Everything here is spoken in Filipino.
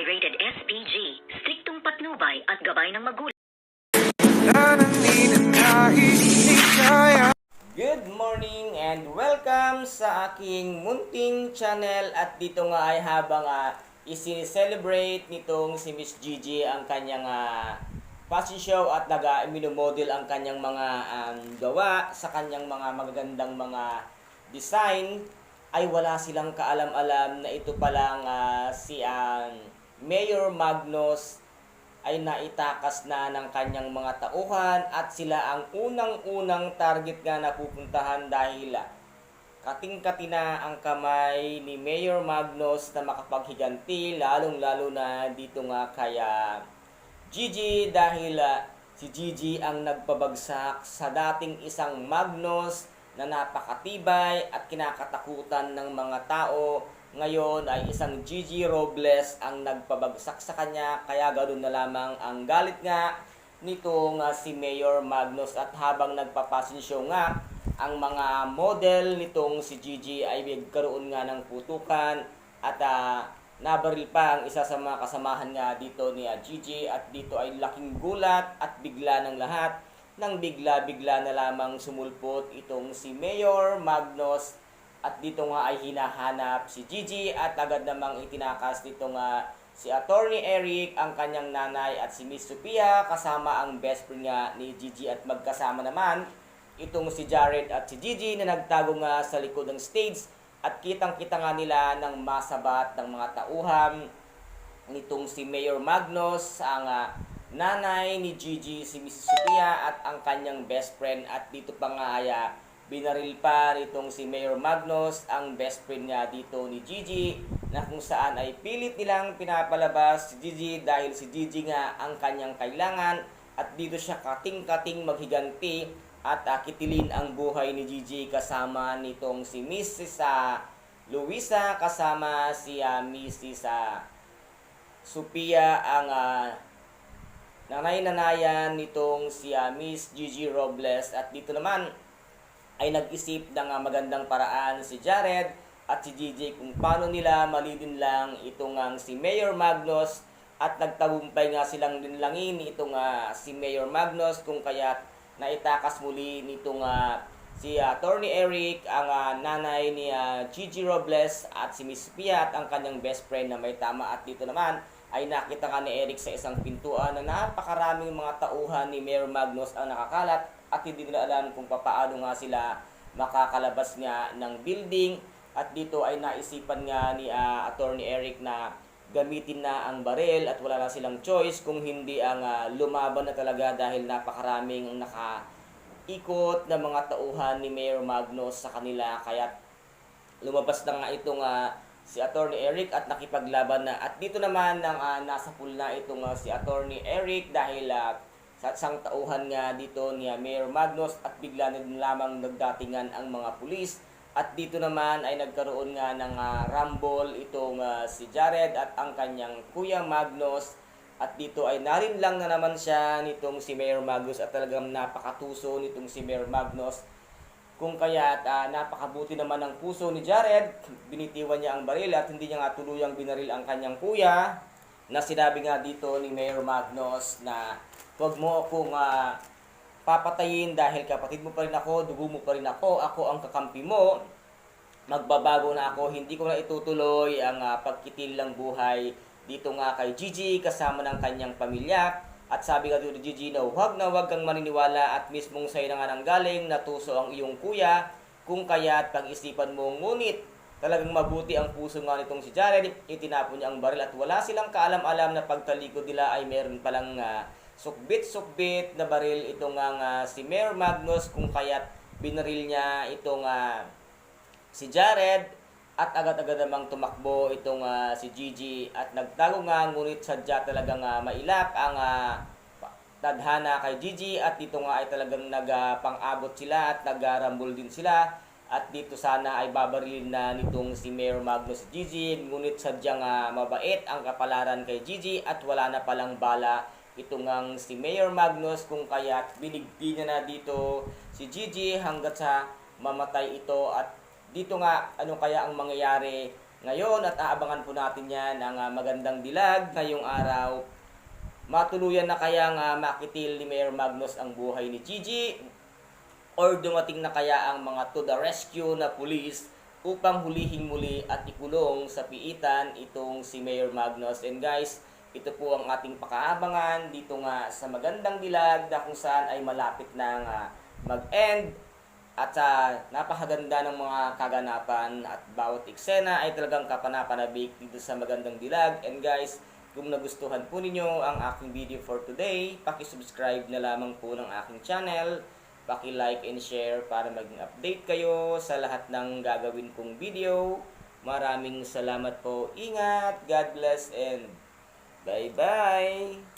ay rated SPG, striktong patnubay at gabay ng magulang. Good morning and welcome sa aking munting channel at dito nga ay habang uh, isi-celebrate nitong si Miss Gigi ang kanyang ah, fashion show at naga minomodel ang kanyang mga um, gawa sa kanyang mga magagandang mga design ay wala silang kaalam-alam na ito palang ah, si um, Mayor Magnus ay naitakas na ng kanyang mga tauhan at sila ang unang-unang target nga na pupuntahan dahil ah, kating-kati na ang kamay ni Mayor Magnus na makapaghiganti lalong-lalo na dito nga kaya Gigi dahil ah, si Gigi ang nagpabagsak sa dating isang Magnus na napakatibay at kinakatakutan ng mga tao ngayon ay isang Gigi Robles ang nagpabagsak sa kanya kaya ganoon na lamang ang galit nga nitong ah, si Mayor Magnus. At habang nagpapasin show nga ang mga model nitong si Gigi ay nagkaroon nga ng putukan at ah, nabaril pa ang isa sa mga kasamahan nga dito ni ah, Gigi. At dito ay laking gulat at bigla ng lahat nang bigla-bigla na lamang sumulpot itong si Mayor Magnus at dito nga ay hinahanap si Gigi at agad namang itinakas dito nga si Attorney Eric, ang kanyang nanay at si Miss Sophia kasama ang best friend nga ni Gigi at magkasama naman itong si Jared at si Gigi na nagtago nga sa likod ng stage at kitang-kita nga nila ng masabat ng mga tauhan nitong si Mayor Magnus, ang ah, nanay ni Gigi, si Mrs. Sophia at ang kanyang best friend at dito pa nga ay ah, binaril pa nitong si Mayor Magnus, ang best friend niya dito ni Gigi na kung saan ay pilit nilang pinapalabas si Gigi dahil si Gigi nga ang kanyang kailangan at dito siya kating-kating maghiganti at ah, kitilin ang buhay ni Gigi kasama nitong si Mrs. ah, Luisa kasama si ah, Mrs. ah, Sophia ang ah, nanay-nanayan nitong si ah, Miss Gigi Robles at dito naman ay nag-isip ng ah, magandang paraan si Jared at si Gigi kung paano nila malidin lang itong ang si Mayor Magnus at nagtagumpay nga silang dinlangin itong ah, si Mayor Magnus kung kaya naitakas muli nitong ah, si ah, Attorney Eric, ang ah, nanay ni ah, Gigi Robles at si Miss Pia at ang kanyang best friend na may tama. At dito naman ay nakita nga ni Eric sa isang pintuan na napakaraming mga tauhan ni Mayor Magnus ang nakakalat at hindi nila alam kung papaano nga sila makakalabas nga ng building. At dito ay naisipan nga ni ah, Attorney Eric na gamitin na ang baril at wala na silang choice kung hindi ang ah, lumaban na talaga dahil napakaraming naka ikot na mga tauhan ni Mayor Magnus sa kanila. Kaya lumabas na nga itong ah, si Attorney Eric at nakipaglaban na. At dito naman nang ah, nasa pool na itong ah, si Attorney Eric dahil ah, sa isang tauhan nga dito ni Mayor Magnus at bigla na din lamang nagdatingan ang mga pulis. At dito naman ay nagkaroon nga ng ah, rumble itong ah, si Jared at ang kanyang kuya Magnus. At dito ay narin lang na naman siya nitong si Mayor Magnus at talagang napakatuso nitong si Mayor Magnus kung kaya uh, napakabuti naman ng puso ni Jared, binitiwan niya ang baril at hindi niya nga tuluyang binaril ang kanyang kuya na sinabi nga dito ni Mayor Magnus na huwag mo akong ah, papatayin dahil kapatid mo pa rin ako, dugo mo pa rin ako, ako ang kakampi mo, magbabago na ako, hindi ko na itutuloy ang ah, pagkitil ng buhay dito nga kay Gigi kasama ng kanyang pamilya at sabi nga ni Gigi na huwag na huwag kang maniniwala at mismong sa'yo na nga nang galing natuso ang iyong kuya kung kaya't pag-isipan mo. Ngunit talagang mabuti ang puso nga nitong si Jared itinapon niya ang baril at wala silang kaalam-alam na pagtalikod nila ay meron palang ah, sukbit-sukbit na baril. Itong nga si Mayor Magnus kung kaya't binaril niya itong ah, si Jared at agad-agad namang tumakbo itong ah, si Gigi. At nagtago nga ngunit sadya talagang ah, mailap ang pa- tadhana kay Gigi. At dito nga ay talagang nagpang-abot sila at nagarambol din sila. At dito sana ay babarilin na nitong si Mayor Magnus Gigi. Ngunit sadyang ah, mabait ang kapalaran kay Gigi at wala na palang bala itong ang si Mayor Magnus kung kaya't binigti niya na dito si Gigi hanggat sa mamatay ito at dito nga ano kaya ang mangyayari ngayon at aabangan po natin yan ang ah, magandang dilag ngayong araw. Matuluyan na kaya nga makitil ni Mayor Magnus ang buhay ni Gigi or dumating na kaya ang mga to the rescue na pulis upang hulihin muli at ikulong sa piitan itong si Mayor Magnus. And guys, ito po ang ating pakaabangan dito nga sa magandang dilag na kung saan ay malapit na nga mag-end at sa napakaganda ng mga kaganapan at bawat eksena ay talagang kapanapanabik dito sa magandang dilag. And guys, kung nagustuhan po ninyo ang aking video for today, paki-subscribe na lamang po ng aking channel, paki-like and share para maging update kayo sa lahat ng gagawin kong video. Maraming salamat po. Ingat, God bless and bye-bye!